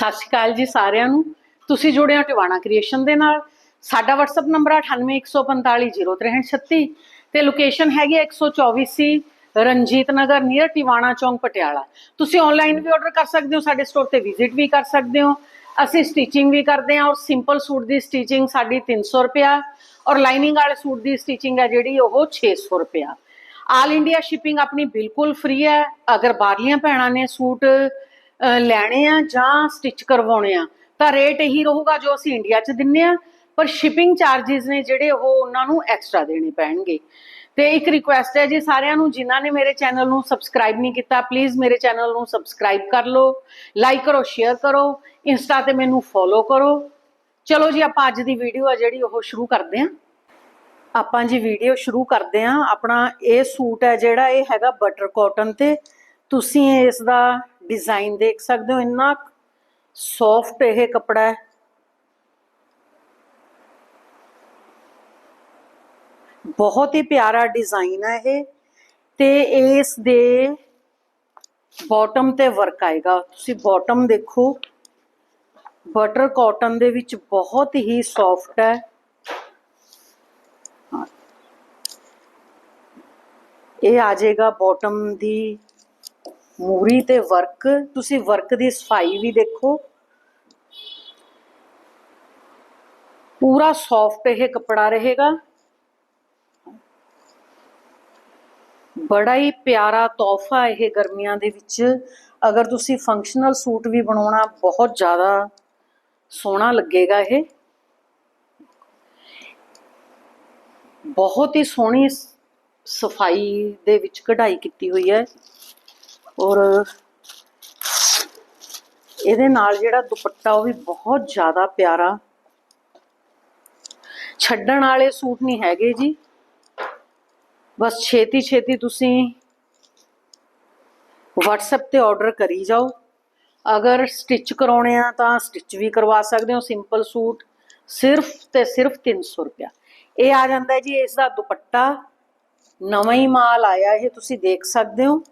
ਸਤਿ ਸ਼੍ਰੀ ਅਕਾਲ ਜੀ ਸਾਰਿਆਂ ਨੂੰ। ਤੁਸੀਂ ਜੁੜੇ ਹੋ ਟਿਵਾਣਾ ਕ੍ਰੀਏਸ਼ਨ ਦੇ ਨਾਲ। ਸਾਡਾ WhatsApp ਨੰਬਰ 9814500336 ਤੇ ਲੋਕੇਸ਼ਨ ਹੈਗੀ ਹੈ 124 ਸੀ ਰਣਜੀਤ ਨਗਰ ਨੀਅਰ ਟਿਵਾਣਾ ਚੌਂਕ ਪਟਿਆਲਾ। ਤੁਸੀਂ ਆਨਲਾਈਨ ਵੀ ਆਰਡਰ ਕਰ ਸਕਦੇ ਹੋ ਸਾਡੇ ਸਟੋਰ ਤੇ ਵਿਜ਼ਿਟ ਵੀ ਕਰ ਸਕਦੇ ਹੋ। ਅਸੀਂ ਸਟਿਚਿੰਗ ਵੀ ਕਰਦੇ ਹਾਂ ਔਰ ਸਿੰਪਲ ਸੂਟ ਦੀ ਸਟਿਚਿੰਗ ਸਾਡੀ 300 ਰੁਪਿਆ ਔਰ ਲਾਈਨਿੰਗ ਵਾਲੇ ਸੂਟ ਦੀ ਸਟਿਚਿੰਗ ਹੈ ਜਿਹੜੀ ਉਹ 600 ਰੁਪਿਆ ਆਲ ਇੰਡੀਆ ਸ਼ਿਪਿੰਗ ਆਪਣੀ ਬਿਲਕੁਲ ਫ੍ਰੀ ਹੈ। ਅਗਰ ਬਾਹਰਲੀਆਂ ਭੈਣਾਂ ਨੇ ਸੂਟ ਅਹ, ਲੈਣੇ ਆ ਜਾਂ ਸਟਿਚ ਕਰਵਾਉਣੇ ਆ? ਤਾਂ ਰੇਟ ਇਹੀ ਰਹੂਗਾ ਜੋ ਅਸੀਂ ਇੰਡੀਆ 'ਚ ਦਿੰਨੇ ਆ, ਪਰ ਸ਼ਿਪਿੰਗ ਚਾਰजेस ਨੇ ਜਿਹੜੇ ਉਹ ਉਹਨਾਂ ਨੂੰ ਐਕਸਟਰਾ ਦੇਣੇ ਪੈਣਗੇ। ਤੇ ਇੱਕ ਰਿਕੁਐਸਟ ਹੈ ਜੀ ਸਾਰਿਆਂ ਨੂੰ, ਜਿਨ੍ਹਾਂ ਨੇ ਮੇਰੇ ਚੈਨਲ ਨੂੰ ਸਬਸਕ੍ਰਾਈਬ ਨਹੀਂ ਕੀਤਾ ਪਲੀਜ਼ ਮੇਰੇ ਚੈਨਲ ਨੂੰ ਸਬਸਕ੍ਰਾਈਬ ਕਰ ਲਓ ਲਾਈਕ ਕਰੋ ਸ਼ੇਅਰ ਕਰੋ ਇੰਸਟਾ ਤੇ ਮੈਨੂੰ ਫੋਲੋ ਕਰੋ। ਚਲੋ ਜੀ, ਆਪਾਂ ਅੱਜ ਦੀ ਵੀਡੀਓ ਆ ਜਿਹੜੀ ਉਹ ਸ਼ੁਰੂ ਕਰਦੇ ਹਾਂ। ਆਪਾਂ ਜੀ ਵੀਡੀਓ ਸ਼ੁਰੂ ਕਰਦੇ ਹਾਂ। ਆਪਣਾ ਇਹ ਸੂਟ ਹੈ ਜਿਹੜਾ, ਇਹ ਹੈਗਾ ਬਟਰ ਕਾਟਨ ਤੇ। ਤੁਸੀਂ ਇਸ ਦਾ ਡਿਜ਼ਾਈਨ ਦੇਖ ਸਕਦੇ ਹੋ, ਇੰਨਾ ਸੌਫਟ ਇਹ ਕਪੜਾ ਹੈ। ਬਹੁਤ ਹੀ ਪਿਆਰਾ ਡਿਜ਼ਾਈਨ ਹੈ ਇਹ ਤੇ ਇਸ ਦੇ ਬਾਟਮ ਤੇ ਵਰਕ ਆਏਗਾ। ਤੁਸੀਂ ਬਾਟਮ ਦੇਖੋ ਬਟਰ ਕਾਟਨ ਦੇ ਵਿੱਚ ਬਹੁਤ ਹੀ ਸੌਫਟ ਹੈ। ਇਹ ਆ ਜਾਏਗਾ ਬਾਟਮ ਦੀ ਮੂਰੀ ਤੇ ਵਰਕ, ਤੁਸੀਂ ਵਰਕ ਦੀ ਸਫ਼ਾਈ ਵੀ ਦੇਖੋ। ਪੂਰਾ ਸੌਫਟ ਇਹ ਕਪੜਾ ਰਹੇਗਾ। ਬੜਾ ਹੀ ਪਿਆਰਾ ਤੋਹਫਾ ਇਹ ਗਰਮੀਆਂ ਦੇ ਵਿੱਚ। ਅਗਰ ਤੁਸੀਂ ਫੰਕਸ਼ਨਲ ਸੂਟ ਵੀ ਬਣਾਉਣਾ, ਬਹੁਤ ਜ਼ਿਆਦਾ ਸੋਹਣਾ ਲੱਗੇਗਾ ਇਹ। ਬਹੁਤ ਹੀ ਸੋਹਣੀ ਸਫ਼ਾਈ ਦੇ ਵਿੱਚ ਕਢਾਈ ਕੀਤੀ ਹੋਈ ਹੈ। ਔਰ ਇਹਦੇ ਨਾਲ ਜਿਹੜਾ ਦੁਪੱਟਾ ਉਹ ਵੀ ਬਹੁਤ ਜ਼ਿਆਦਾ ਪਿਆਰਾ। ਛੱਡਣ ਵਾਲੇ ਸੂਟ ਨਹੀਂ ਹੈਗੇ ਜੀ। ਬਸ ਛੇਤੀ ਛੇਤੀ ਤੁਸੀਂ WhatsApp ਤੇ ਆਰਡਰ ਕਰੀ ਜਾਓ। ਅਗਰ ਸਟਿਚ ਕਰਾਉਣੇ ਆ ਤਾਂ ਸਟਿਚ ਵੀ ਕਰਵਾ ਸਕਦੇ ਹੋ ਸਿੰਪਲ ਸੂਟ। ਸਿਰਫ ਤੇ ਸਿਰਫ 300 ਰੁਪਇਆ। ਇਹ ਆ ਜਾਂਦਾ ਜੀ, ਇਸ ਦਾ ਦੁਪੱਟਾ। ਨਵਾਂ ਹੀ ਮਾਲ ਆਇਆ, ਇਹ ਤੁਸੀਂ ਦੇਖ ਸਕਦੇ ਹੋ।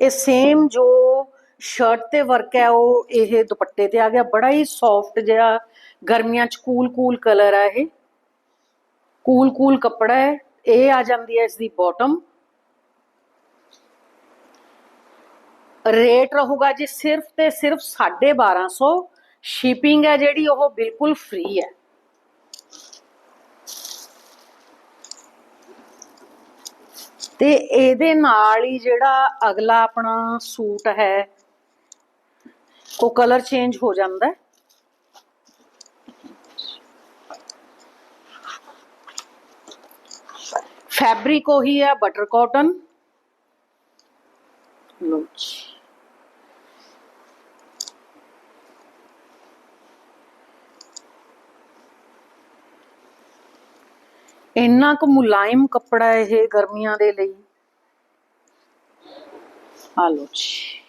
ਇਹ ਸੇਮ ਜੋ ਸ਼ਰਟ ਤੇ ਵਰਕ ਹੈ, ਉਹ ਇਹ ਦੁਪੱਟੇ ਤੇ ਆ ਗਿਆ। ਬੜਾ ਹੀ ਸੌਫਟ ਜਿਹਾ ਗਰਮੀਆਂ ਚ ਕੂਲ ਕੂਲ ਕਲਰ ਹੈ ਇਹ। ਕੂਲ ਕੂਲ ਕੱਪੜਾ ਹੈ। ਇਹ ਆ ਜਾਂਦੀ ਹੈ ਇਸ ਦੀ ਬਾਟਮ ਰੇਟ ਰਹੂਗਾ ਜੀ ਸਿਰਫ ਤੇ ਸਿਰਫ 1250 ਸ਼ਿਪਿੰਗ ਹੈ ਜਿਹੜੀ, ਉਹ ਬਿਲਕੁਲ ਫ੍ਰੀ ਹੈ। ਤੇ ਇਹਦੇ ਨਾਲ ਹੀ ਜਿਹੜਾ ਅਗਲਾ ਆਪਣਾ ਸੂਟ ਹੈ, ਉਹ ਕਲਰ ਚੇਂਜ ਹੋ ਜਾਂਦਾ ਹੈ। ਫੈਬਰਿਕ ਉਹੀ ਹੈ ਬਟਰ ਕਾਟਨ ਲੋ ਜੀ ਇੰਨਾ ਕੁ ਮੁਲਾਇਮ ਕੱਪੜਾ ਇਹ ਗਰਮੀਆਂ ਦੇ ਲਈ। ਆ ਲੋ ਜੀ।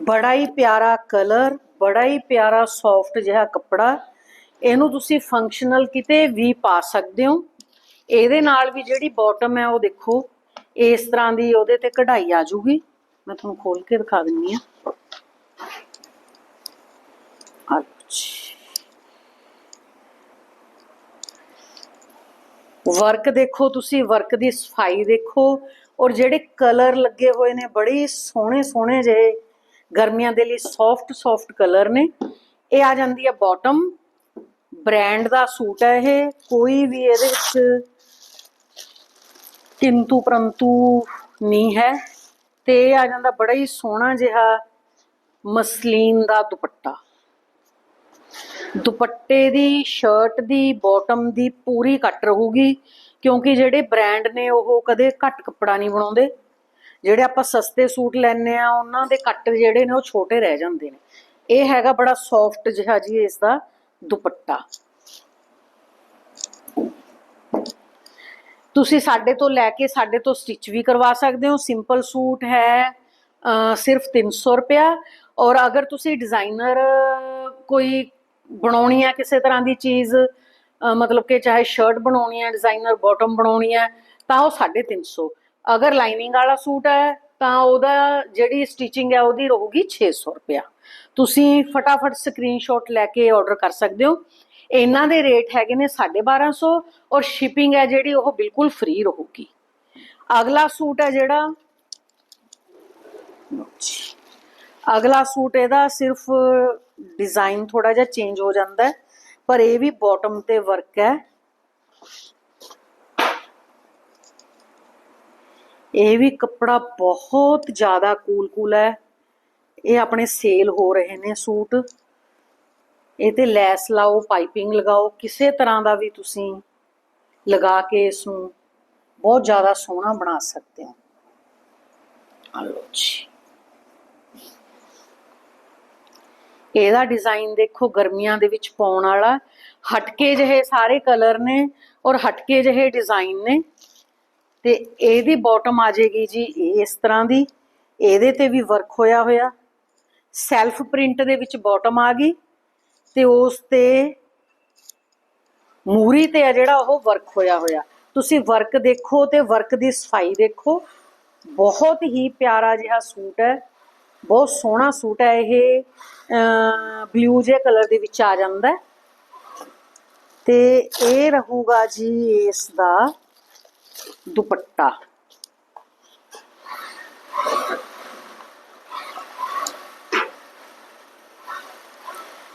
ਬੜਾ ਹੀ ਪਿਆਰਾ ਕਲਰ, ਬੜਾ ਹੀ ਪਿਆਰਾ ਸੌਫਟ ਜਿਹਾ ਕੱਪੜਾ। ਇਹਨੂੰ ਤੁਸੀਂ ਫੰਕਸ਼ਨਲ ਕਿਤੇ ਵੀ ਪਾ ਸਕਦੇ ਹੋ। ਇਹਦੇ ਨਾਲ ਵੀ ਜਿਹੜੀ ਬਾਟਮ ਹੈ ਉਹ ਦੇਖੋ, ਇਸ ਤਰ੍ਹਾਂ ਦੀ ਉਹਦੇ ਤੇ ਕਢਾਈ ਆ ਜੂਗੀ ਮੈਂ ਤੁਹਾਨੂੰ ਖੋਲ ਕੇ ਦਿਖਾ ਦਿੰਨੀ ਆ। ਆ ਲਓ ਜੀ। ਵਰਕ ਦੇਖੋ, ਤੁਸੀਂ ਵਰਕ ਦੀ ਸਫ਼ਾਈ ਦੇਖੋ ਔਰ ਜਿਹੜੇ ਕਲਰ ਲੱਗੇ ਹੋਏ ਨੇ, ਬੜੇ ਸੋਹਣੇ ਸੋਹਣੇ ਜਿਹੇ, ਗਰਮੀਆਂ ਦੇ ਲਈ ਸੌਫਟ ਸੌਫਟ ਕਲਰ ਨੇ। ਇਹ ਆ ਜਾਂਦੀ ਹੈ ਬਾਟਮ ਬ੍ਰਾਂਡ ਦਾ ਸੂਟ ਹੈ ਇਹ, ਕੋਈ ਵੀ ਇਹਦੇ ਵਿੱਚ ਕਿੰਤੂ ਪਰੰਤੂ ਨਹੀਂ ਹੈ। ਤੇ ਇਹ ਆ ਜਾਂਦਾ ਬੜਾ ਹੀ ਸੋਹਣਾ ਜਿਹਾ ਮਸਲੀਨ ਦਾ ਦੁਪੱਟਾ। ਦੁਪੱਟੇ ਦੀ ਸ਼ਰਟ ਦੀ ਬਾਟਮ ਦੀ ਪੂਰੀ ਕੱਟ ਰਹੂਗੀ, ਕਿਉਂਕਿ ਜਿਹੜੇ ਬ੍ਰਾਂਡ ਨੇ ਉਹ ਕਦੇ ਘੱਟ ਕੱਪੜਾ ਨਹੀਂ ਬਣਾਉਂਦੇ। ਜਿਹੜੇ ਆਪਾਂ ਸਸਤੇ ਸੂਟ ਲੈਣੇ ਆ ਉਹਨਾਂ ਦੇ ਕੱਟ ਜਿਹੜੇ ਨੇ ਉਹ ਛੋਟੇ ਰਹਿ ਜਾਂਦੇ ਨੇ। ਇਹ ਹੈਗਾ ਬੜਾ ਸੌਫਟ ਜਿਹਾ ਜੀ ਇਸ ਦਾ ਦੁਪੱਟਾ। ਤੁਸੀਂ ਸਾਡੇ ਤੋਂ ਲੈ ਕੇ ਸਾਡੇ ਤੋਂ ਸਟਿਚ ਵੀ ਕਰਵਾ ਸਕਦੇ ਹੋ। ਸਿੰਪਲ ਸੂਟ ਹੈ, ਅਹ ਸਿਰਫ 300 ਰੁਪਿਆ ਔਰ ਅਗਰ ਤੁਸੀਂ ਡਿਜ਼ਾਈਨਰ ਕੋਈ ਬਣਾਉਣੀ ਹੈ ਕਿਸੇ ਤਰ੍ਹਾਂ ਦੀ ਚੀਜ਼ ਮਤਲਬ ਕਿ ਚਾਹੇ ਸ਼ਰਟ ਬਣਾਉਣੀ ਹੈ ਡਿਜ਼ਾਈਨਰ ਬਾਟਮ ਬਣਾਉਣੀ ਹੈ, ਤਾਂ ਉਹ 350 ਅਗਰ ਲਾਈਨਿੰਗ ਵਾਲਾ ਸੂਟ ਹੈ, ਤਾਂ ਉਹਦਾ ਜਿਹੜੀ ਸਟਿਚਿੰਗ ਹੈ, ਉਹਦੀ ਰਹੂਗੀ 600 ਰੁਪਇਆ। ਤੁਸੀਂ ਫਟਾਫਟ ਸਕਰੀਨਸ਼ਾਟ ਲੈ ਕੇ ਆਰਡਰ ਕਰ ਸਕਦੇ ਹੋ। ਇਹਨਾਂ ਦੇ ਰੇਟ ਹੈਗੇ ਨੇ 1250 ਔਰ ਸ਼ਿਪਿੰਗ ਹੈ ਜਿਹੜੀ, ਉਹ ਬਿਲਕੁਲ ਫ੍ਰੀ ਰਹੂਗੀ। ਅਗਲਾ ਸੂਟ ਹੈ ਜਿਹੜਾ ਅਗਲਾ ਸੂਟ ਇਹਦਾ ਸਿਰਫ ਡਿਜ਼ਾਈਨ ਥੋੜਾ ਜਿਹਾ ਚੇਂਜ ਹੋ ਜਾਂਦਾ ਹੈ, ਪਰ ਇਹ ਵੀ ਬਾਟਮ ਤੇ ਵਰਕ ਹੈ। ਇਹ ਵੀ ਕੱਪੜਾ ਬਹੁਤ ਜ਼ਿਆਦਾ ਕੂਲ ਕੂਲ ਹੈ। ਇਹ ਆਪਣੇ ਸੇਲ ਹੋ ਰਹੇ ਨੇ ਸੂਟ। ਇਹ ਤੇ ਲੈਸ ਲਾਓ ਪਾਈਪਿੰਗ ਲਗਾਓ, ਕਿਸੇ ਤਰ੍ਹਾਂ ਦਾ ਵੀ ਤੁਸੀਂ ਲਗਾ ਕੇ ਇਸ ਨੂੰ ਬਹੁਤ ਜ਼ਿਆਦਾ ਸੋਹਣਾ ਬਣਾ ਸਕਦੇ ਹੋ। ਆ ਜੀ। ਇਹਦਾ ਡਿਜ਼ਾਈਨ ਦੇਖੋ ਗਰਮੀਆਂ ਦੇ ਵਿੱਚ ਪਾਉਣ ਵਾਲਾ। ਹਟਕੇ ਜਿਹੇ ਸਾਰੇ ਕਲਰ ਨੇ ਔਰ ਹਟਕੇ ਜਿਹੇ ਡਿਜ਼ਾਈਨ ਨੇ। ਤੇ ਇਹਦੀ ਬਾਟਮ ਆ ਜਾਏਗੀ ਜੀ ਇਸ ਤਰ੍ਹਾਂ ਦੀ। ਇਹਦੇ ਤੇ ਵੀ ਵਰਕ ਹੋਇਆ ਹੋਇਆ। ਸੈਲਫ ਪ੍ਰਿੰਟ ਦੇ ਵਿੱਚ ਬਾਟਮ ਆ ਗਈ ਤੇ ਉਸ ਤੇ ਮੂਰੀ ਤੇ ਆ ਜਿਹੜਾ ਉਹ ਵਰਕ ਹੋਇਆ ਹੋਇਆ। ਤੁਸੀਂ ਵਰਕ ਦੇਖੋ ਤੇ ਵਰਕ ਦੀ ਸਫ਼ਾਈ ਦੇਖੋ। ਬਹੁਤ ਹੀ ਪਿਆਰਾ ਜਿਹਾ ਸੂਟ ਹੈ। ਬਹੁਤ ਸੋਹਣਾ ਸੂਟ ਹੈ ਇਹ ਬਲੂ ਜੇ ਕਲਰ ਦੇ ਵਿੱਚ ਆ ਜਾਂਦਾ ਤੇ ਇਹ ਰਹੂਗਾ ਜੀ ਇਸ ਦਾ ਦੁਪੱਟਾ।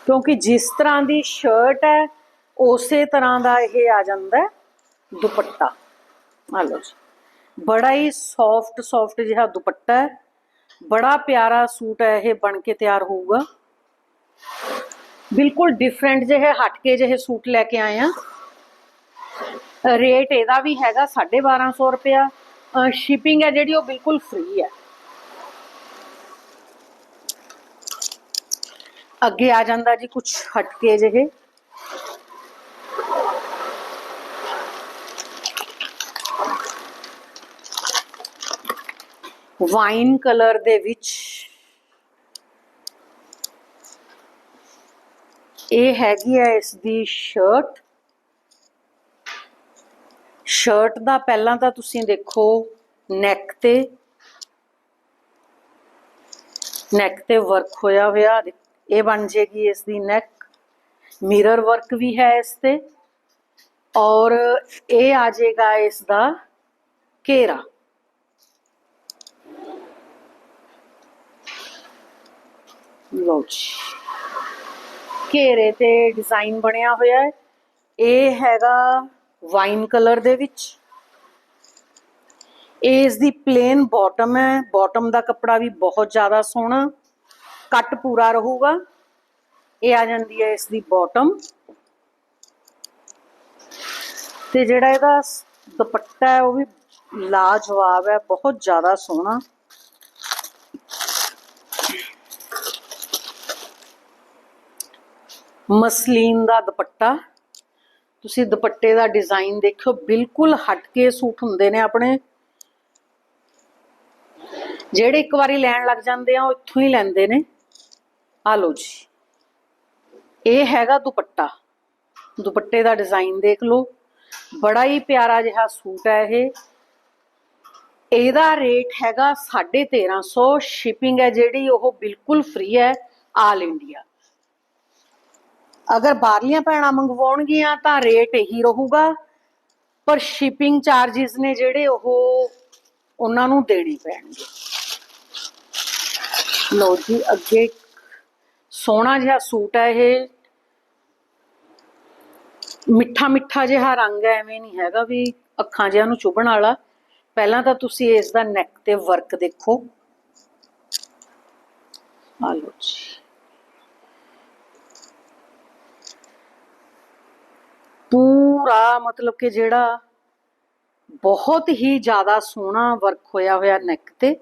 ਕਿਉਂਕਿ ਜਿਸ ਤਰ੍ਹਾਂ ਦੀ ਸ਼ਰਟ ਹੈ, ਉਸੇ ਤਰ੍ਹਾਂ ਦਾ ਇਹ ਆ ਜਾਂਦਾ ਦੁਪੱਟਾ। ਆ ਲਓ ਜੀ। ਬੜਾ ਹੀ ਸੌਫਟ ਸੌਫਟ ਜਿਹਾ ਦੁਪੱਟਾ ਹੈ। ਬੜਾ ਪਿਆਰਾ ਸੂਟ ਹੈ ਇਹ ਬਣ ਕੇ ਤਿਆਰ ਹੋਊਗਾ ਬਿਲਕੁਲ ਡਿਫਰੈਂਟ ਜਿਹੇ ਹਟਕੇ ਜਿਹੇ ਸੂਟ ਲੈ ਕੇ ਆਏ ਆ ਰੇਟ ਇਹਦਾ ਵੀ ਹੈਗਾ 1250 ਰੁਪਇਆ ਸ਼ਿਪਿੰਗ ਹੈ ਜਿਹੜੀ ਉਹ ਬਿਲਕੁਲ ਫ੍ਰੀ ਹੈ ਅੱਗੇ ਆ ਜਾਂਦਾ ਜੀ ਕੁਝ ਹਟਕੇ ਜਿਹੇ ਵਾਈਨ ਕਲਰ ਦੇ ਵਿੱਚ ਇਹ ਹੈਗੀ ਹੈ ਇਸ ਦੀ ਸ਼ਰਟ। ਸ਼ਰਟ ਦਾ ਪਹਿਲਾਂ ਤਾਂ ਤੁਸੀਂ ਦੇਖੋ ਨੈਕ ਤੇ। ਨੈਕ ਤੇ ਵਰਕ ਹੋਇਆ ਹੋਇਆ। ਇਹ ਬਣ ਜੇਗੀ ਇਸ ਦੀ ਨੈਕ ਮਿਰਰ ਵਰਕ ਵੀ ਹੈ ਇਸ ਤੇ। ਔਰ ਇਹ ਆ ਜਾਏਗਾ ਇਸ ਦਾ ਘੇਰਾ। ਲਓ ਜੀ। ਘੇਰੇ ਤੇ ਡਿਜ਼ਾਈਨ ਬਣਿਆ ਹੋਇਆ ਹੈ। ਇਹ ਹੈਗਾ ਵਾਈਨ ਕਲਰ ਦੇ ਵਿੱਚ। ਇਹ ਇਸ ਦੀ ਪਲੇਨ ਬਾਟਮ ਹੈ। ਬਾਟਮ ਦਾ ਕੱਪੜਾ ਵੀ ਬਹੁਤ ਜ਼ਿਆਦਾ ਸੋਹਣਾ। ਕੱਟ ਪੂਰਾ ਰਹੂਗਾ। ਇਹ ਆ ਜਾਂਦੀ ਹੈ ਇਸ ਦੀ ਬਾਟਮ ਤੇ ਜਿਹੜਾ ਇਹਦਾ ਦੁਪੱਟਾ ਹੈ, ਉਹ ਵੀ ਲਾਜਵਾਬ ਹੈ। ਬਹੁਤ ਜ਼ਿਆਦਾ ਸੋਹਣਾ। ਮਸਲੀਨ ਦਾ ਦੁਪੱਟਾ। ਤੁਸੀਂ ਦੁਪੱਟੇ ਦਾ ਡਿਜ਼ਾਈਨ ਦੇਖਿਓ, ਬਿਲਕੁਲ ਹਟ ਕੇ ਸੂਟ ਹੁੰਦੇ ਨੇ ਆਪਣੇ। ਜਿਹੜੇ ਇੱਕ ਵਾਰੀ ਲੈਣ ਲੱਗ ਜਾਂਦੇ ਆ, ਉਹ ਇੱਥੋਂ ਹੀ ਲੈਂਦੇ ਨੇ। ਆ ਲਓ ਜੀ। ਇਹ ਹੈਗਾ ਦੁਪੱਟਾ। ਦੁਪੱਟੇ ਦਾ ਡਿਜ਼ਾਈਨ ਦੇਖ ਲਓ। ਬੜਾ ਹੀ ਪਿਆਰਾ ਜਿਹਾ ਸੂਟ ਹੈ ਇਹ। ਇਹਦਾ ਰੇਟ ਹੈਗਾ 1350 ਸ਼ਿਪਿੰਗ ਹੈ ਜਿਹੜੀ, ਉਹ ਬਿਲਕੁਲ ਫ੍ਰੀ ਹੈ ਆਲ ਇੰਡੀਆ। ਅਗਰ ਬਾਹਰਲੀਆਂ ਭੈਣਾਂ ਮੰਗਵਾਉਣਗੀਆਂ ਤਾਂ ਰੇਟ ਇਹੀ ਰਹੂਗਾ, ਪਰ ਸ਼ਿਪਿੰਗ ਚਾਰजेस ਨੇ ਜਿਹੜੇ ਉਹ ਉਹਨਾਂ ਨੂੰ ਦੇਣੇ ਪੈਣਗੇ। ਲੋ ਜੀ, ਅੱਗੇ ਸੋਹਣਾ ਜਿਹਾ ਸੂਟ ਹੈ ਇਹ। ਮਿੱਠਾ ਮਿੱਠਾ ਜਿਹਾ ਰੰਗ ਹੈ ਐਵੇਂ ਨਹੀਂ ਹੈਗਾ ਵੀ ਅੱਖਾਂ ਜਿਹਾ ਨੂੰ ਚੁਭਣ ਵਾਲਾ। ਪਹਿਲਾਂ ਤਾਂ ਤੁਸੀਂ ਇਸ ਦਾ ਨੈਕ ਤੇ ਵਰਕ ਦੇਖੋ। ਆ ਲਓ ਜੀ। ਪੂਰਾ ਮਤਲਬ ਕਿ ਜਿਹੜਾ ਬਹੁਤ ਹੀ ਜ਼ਿਆਦਾ ਸੋਹਣਾ ਵਰਕ ਹੋਇਆ ਹੋਇਆ ਨੈਕ ਤੇ।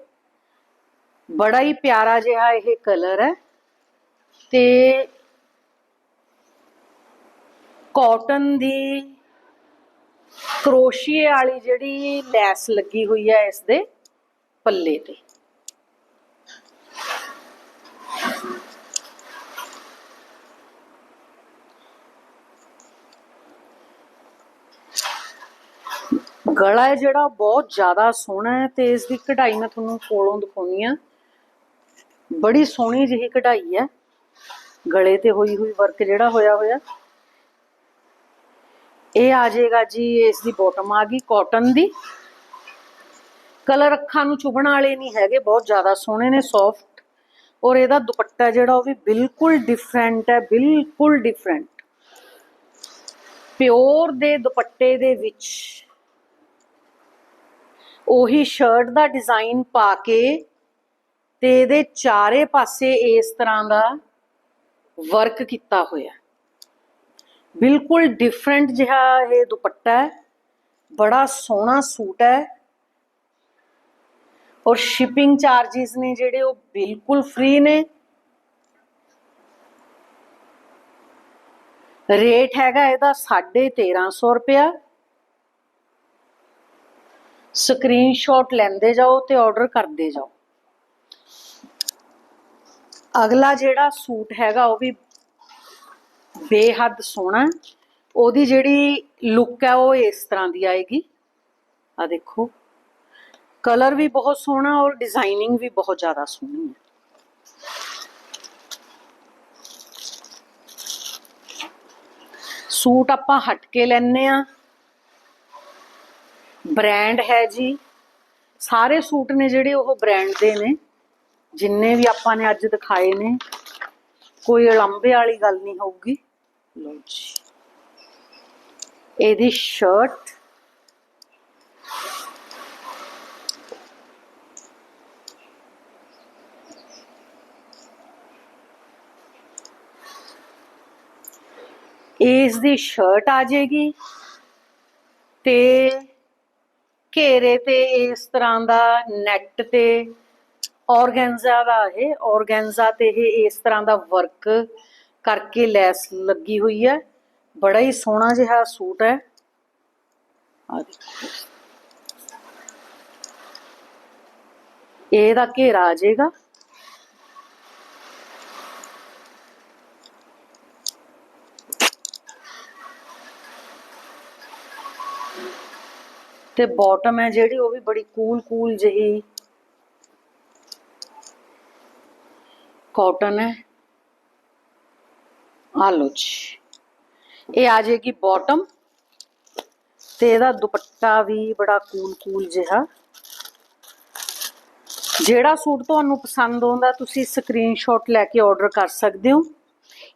ਬੜਾ ਹੀ ਪਿਆਰਾ ਜਿਹਾ ਇਹ ਕਲਰ ਹੈ। ਤੇ ਕਾਟਨ ਦੀ ਕਰੋਸ਼ੀਏ ਵਾਲੀ ਜਿਹੜੀ ਲੈਸ ਲੱਗੀ ਹੋਈ ਹੈ ਇਸ ਦੇ ਪੱਲੇ ਤੇ। ਗਲਾ ਹੈ ਜਿਹੜਾ ਬਹੁਤ ਜ਼ਿਆਦਾ ਸੋਹਣਾ ਹੈ ਤੇ ਇਸ ਦੀ ਕਢਾਈ ਮੈਂ ਤੁਹਾਨੂੰ ਕੋਲੋਂ ਦਿਖਾਉਣੀ ਆ। ਬੜੀ ਸੋਹਣੀ ਜਿਹੀ ਕਢਾਈ ਹੈ। ਗਲੇ ਤੇ ਹੋਈ ਹੋਈ ਵਰਕ ਜਿਹੜਾ ਹੋਇਆ ਹੋਇਆ। ਇਹ ਆ ਜਾਏਗਾ ਜੀ, ਇਸ ਦੀ ਬਾਟਮ ਆ ਗਈ ਕਾਟਨ ਦੀ। ਕਲਰ ਅੱਖਾਂ ਨੂੰ ਚੁਭਣ ਵਾਲੇ ਨਹੀਂ ਹੈਗੇ, ਬਹੁਤ ਜ਼ਿਆਦਾ ਸੋਹਣੇ ਨੇ ਸੌਫਟ ਔਰ ਇਹਦਾ ਦੁਪੱਟਾ ਜਿਹੜਾ ਉਹ ਵੀ ਬਿਲਕੁਲ ਡਿਫਰੈਂਟ ਹੈ, ਬਿਲਕੁਲ ਡਿਫਰੈਂਟ ਪਿਓਰ ਦੇ ਦੁਪੱਟੇ ਦੇ ਵਿੱਚ ਉਹੀ ਸ਼ਰਟ ਦਾ ਡਿਜ਼ਾਈਨ ਪਾ ਕੇ ਤੇ ਇਹਦੇ ਚਾਰੇ ਪਾਸੇ ਇਸ ਤਰ੍ਹਾਂ ਦਾ ਵਰਕ ਕੀਤਾ ਹੋਇਆ ਬਿਲਕੁਲ ਡਿਫਰੈਂਟ ਜਿਹਾ ਇਹ ਦੁਪੱਟਾ ਹੈ। ਬੜਾ ਸੋਹਣਾ ਸੂਟ ਹੈ। ਔਰ ਸ਼ਿਪਿੰਗ ਚਾਰजेस ਨੇ ਜਿਹੜੇ ਉਹ ਬਿਲਕੁਲ ਫ੍ਰੀ ਨੇ। ਰੇਟ ਹੈਗਾ ਇਹਦਾ 1350 ਰੁਪਿਆ ਸਕਰੀਨਸ਼ਾਟ ਲੈਂਦੇ ਜਾਓ ਤੇ ਆਰਡਰ ਕਰਦੇ ਜਾਓ। ਅਗਲਾ ਜਿਹੜਾ ਸੂਟ ਹੈਗਾ ਉਹ ਵੀ ਬੇਹੱਦ ਸੋਹਣਾ ਉਹਦੀ ਜਿਹੜੀ ਲੁੱਕ ਹੈ ਉਹ ਇਸ ਤਰ੍ਹਾਂ ਦੀ ਆਏਗੀ। ਆ ਦੇਖੋ। ਕਲਰ ਵੀ ਬਹੁਤ ਸੋਹਣਾ ਔਰ ਡਿਜ਼ਾਈਨਿੰਗ ਵੀ ਬਹੁਤ ਜ਼ਿਆਦਾ ਸੋਹਣੀ ਹੈ। ਸੂਟ ਆਪਾਂ ਹਟ ਕੇ ਲੈਨੇ ਆ ਬ੍ਰਾਂਡ ਹੈ ਜੀ। ਸਾਰੇ ਸੂਟ ਨੇ ਜਿਹੜੇ ਉਹ ਬ੍ਰਾਂਡ ਦੇ ਨੇ। ਜਿੰਨੇ ਵੀ ਆਪਾਂ ਨੇ ਅੱਜ ਦਿਖਾਏ ਨੇ, ਕੋਈ ਅਲੰਬੇ ਵਾਲੀ ਗੱਲ ਨਹੀਂ ਹੋਊਗੀ। ਲਓ ਜੀ। ਇਹਦੀ ਸ਼ਰਟ ਇਸ ਦੀ ਸ਼ਰਟ ਆ ਜਾਏਗੀ ਤੇ ਘੇਰੇ ਤੇ ਇਸ ਤਰ੍ਹਾਂ ਦਾ ਨੈਟ ਤੇ ਔਰਗੈਂਜ਼ਾ ਦਾ ਇਹ, ਔਰਗੈਂਜ਼ਾ ਤੇ ਇਹ ਇਸ ਤਰ੍ਹਾਂ ਦਾ ਵਰਕ ਕਰਕੇ ਲੈਸ ਲੱਗੀ ਹੋਈ ਹੈ। ਬੜਾ ਹੀ ਸੋਹਣਾ ਜਿਹਾ ਸੂਟ ਹੈ। ਆ ਦੇਖੋ। ਇਹਦਾ ਘੇਰਾ ਆ ਜਾਏਗਾ। ਤੇ ਬਾਟਮ ਹੈ ਜਿਹੜੀ, ਉਹ ਵੀ ਬੜੀ ਕੂਲ ਕੂਲ ਜਿਹੀ ਕਾਟਨ ਹੈ। ਆ ਇਹ ਆ ਜਾਏਗੀ ਬਾਟਮ ਤੇ ਇਹਦਾ ਦੁਪੱਟਾ ਵੀ ਬੜਾ ਕੂਲ ਕੂਲ ਜਿਹਾ। ਜਿਹੜਾ ਸੂਟ ਤੁਹਾਨੂੰ ਪਸੰਦ ਆਉਂਦਾ, ਤੁਸੀਂ ਸਕਰੀਨਸ਼ਾਟ ਲੈ ਕੇ ਆਰਡਰ ਕਰ ਸਕਦੇ ਹੋ।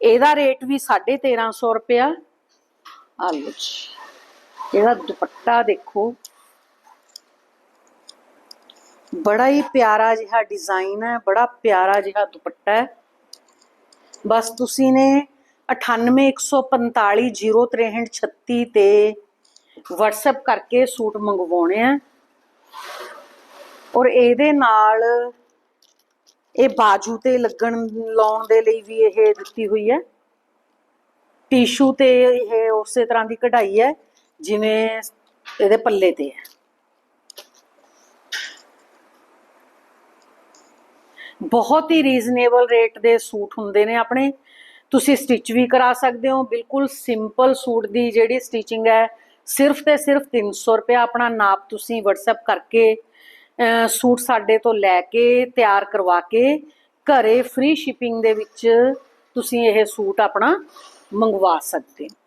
ਇਹਦਾ ਰੇਟ ਵੀ 1350 ਰੁਪਿਆ ਆ ਲੋ ਜੀ। ਇਹਦਾ ਦੁਪੱਟਾ ਦੇਖੋ। ਬੜਾ ਹੀ ਪਿਆਰਾ ਜਿਹਾ ਡਿਜ਼ਾਈਨ ਹੈ, ਬੜਾ ਪਿਆਰਾ ਜਿਹਾ ਦੁਪੱਟਾ ਹੈ। ਬਸ ਤੁਸੀਂ ਨੇ 9814506336 ਤੇ WhatsApp ਕਰਕੇ ਸੂਟ ਮੰਗਵਾਉਣੇ ਆ। ਔਰ ਇਹਦੇ ਨਾਲ ਇਹ ਬਾਜੂ ਤੇ ਲੱਗਣ, ਲਾਉਣ ਦੇ ਲਈ ਵੀ ਇਹ ਦਿੱਤੀ ਹੋਈ ਹੈ। ਟਿਸ਼ੂ ਤੇ ਇਹ ਉਸੇ ਤਰ੍ਹਾਂ ਦੀ ਕਢਾਈ ਹੈ, ਜਿਵੇਂ ਇਹਦੇ ਪੱਲੇ ਤੇ ਹੈ। ਬਹੁਤ ਹੀ ਰੀਜ਼ਨੇਬਲ ਰੇਟ ਦੇ ਸੂਟ ਹੁੰਦੇ ਨੇ ਆਪਣੇ। ਤੁਸੀਂ ਸਟਿਚ ਵੀ ਕਰਾ ਸਕਦੇ ਹੋ। ਬਿਲਕੁਲ ਸਿੰਪਲ ਸੂਟ ਦੀ ਜਿਹੜੀ ਸਟਿਚਿੰਗ ਹੈ, ਸਿਰਫ ਤੇ ਸਿਰਫ 300 ਰੁਪਏ ਆਪਣਾ ਨਾਪ ਤੁਸੀਂ WhatsApp ਕਰਕੇ ਸੂਟ ਸਾਡੇ ਤੋਂ ਲੈ ਕੇ, ਤਿਆਰ ਕਰਵਾ ਕੇ, ਘਰੇ ਫ੍ਰੀ ਸ਼ਿਪਿੰਗ ਦੇ ਵਿੱਚ ਤੁਸੀਂ ਇਹ ਸੂਟ ਆਪਣਾ ਮੰਗਵਾ ਸਕਦੇ ਹੋ।